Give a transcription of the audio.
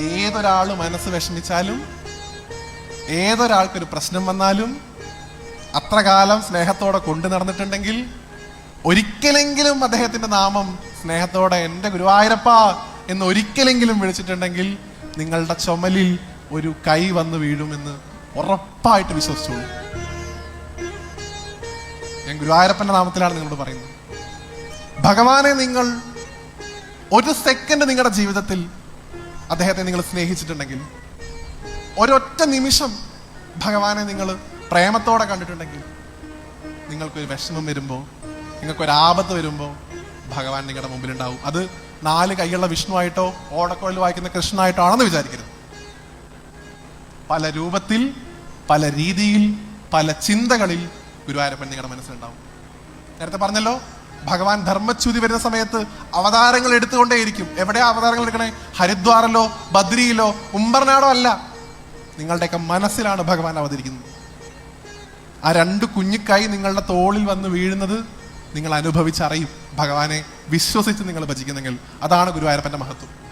ഏതൊരാൾ മനസ്സ് വിഷമിച്ചാലും ഏതൊരാൾക്കൊരു പ്രശ്നം വന്നാലും അത്ര കാലം സ്നേഹത്തോടെ കൊണ്ടു നടന്നിട്ടുണ്ടെങ്കിൽ ഒരിക്കലെങ്കിലും അദ്ദേഹത്തിന്റെ നാമം സ്നേഹത്തോടെ എന്റെ ഗുരുവായൂരപ്പ എന്ന് ഒരിക്കലെങ്കിലും വിളിച്ചിട്ടുണ്ടെങ്കിൽ നിങ്ങളുടെ ചുമലിൽ ഒരു കൈ വന്ന് വീഴുമെന്ന് ഉറപ്പായിട്ട് വിശ്വസിച്ചോളൂ. ഞാൻ ഗുരുവായൂരപ്പന്റെ നാമത്തിലാണ് നിങ്ങളോട് പറയുന്നത്. ഭഗവാനെ നിങ്ങൾ ഒരു സെക്കൻഡ് നിങ്ങളുടെ ജീവിതത്തിൽ അദ്ദേഹത്തെ നിങ്ങൾ സ്നേഹിച്ചിട്ടുണ്ടെങ്കിൽ ഒരൊറ്റ നിമിഷം ഭഗവാനെ നിങ്ങൾ പ്രേമത്തോടെ കണ്ടിട്ടുണ്ടെങ്കിൽ നിങ്ങൾക്കൊരു വിഷമം വരുമ്പോൾ നിങ്ങൾക്കൊരു ആപത്ത് വരുമ്പോൾ ഭഗവാൻ നിങ്ങളുടെ മുമ്പിലുണ്ടാവും. അത് നാല് കൈയുള്ള വിഷ്ണുവായിട്ടോ ഓടക്കോളിൽ വായിക്കുന്ന കൃഷ്ണനായിട്ടോ ആണെന്ന് വിചാരിക്കരുത്. പല രൂപത്തിൽ പല രീതിയിൽ പല ചിന്തകളിൽ ഗുരുവായൂരപ്പൻ നിങ്ങളുടെ മനസ്സിലുണ്ടാവും. നേരത്തെ പറഞ്ഞല്ലോ ഭഗവാൻ ധർമ്മച്യുതി വരുന്ന സമയത്ത് അവതാരങ്ങൾ എടുത്തുകൊണ്ടേയിരിക്കും. എവിടെയാ അവതാരങ്ങൾ എടുക്കണേ? ഹരിദ്വാറിലോ ബദ്രിയിലോ ഉംബർനാടോ അല്ല. നിങ്ങളുടെയൊക്കെ മനസ്സിലാണ് ഭഗവാൻ അവതരിക്കുന്നത്. ആ രണ്ട് കുഞ്ഞിക്കായി നിങ്ങളുടെ തോളിൽ വന്ന് വീഴുന്നത് നിങ്ങൾ അനുഭവിച്ചറിയും. ഭഗവാനെ വിശ്വസിച്ച് നിങ്ങൾ ഭജിക്കുന്നെങ്കിൽ അതാണ് ഗുരുവായൂരപ്പന്റെ മഹത്വം.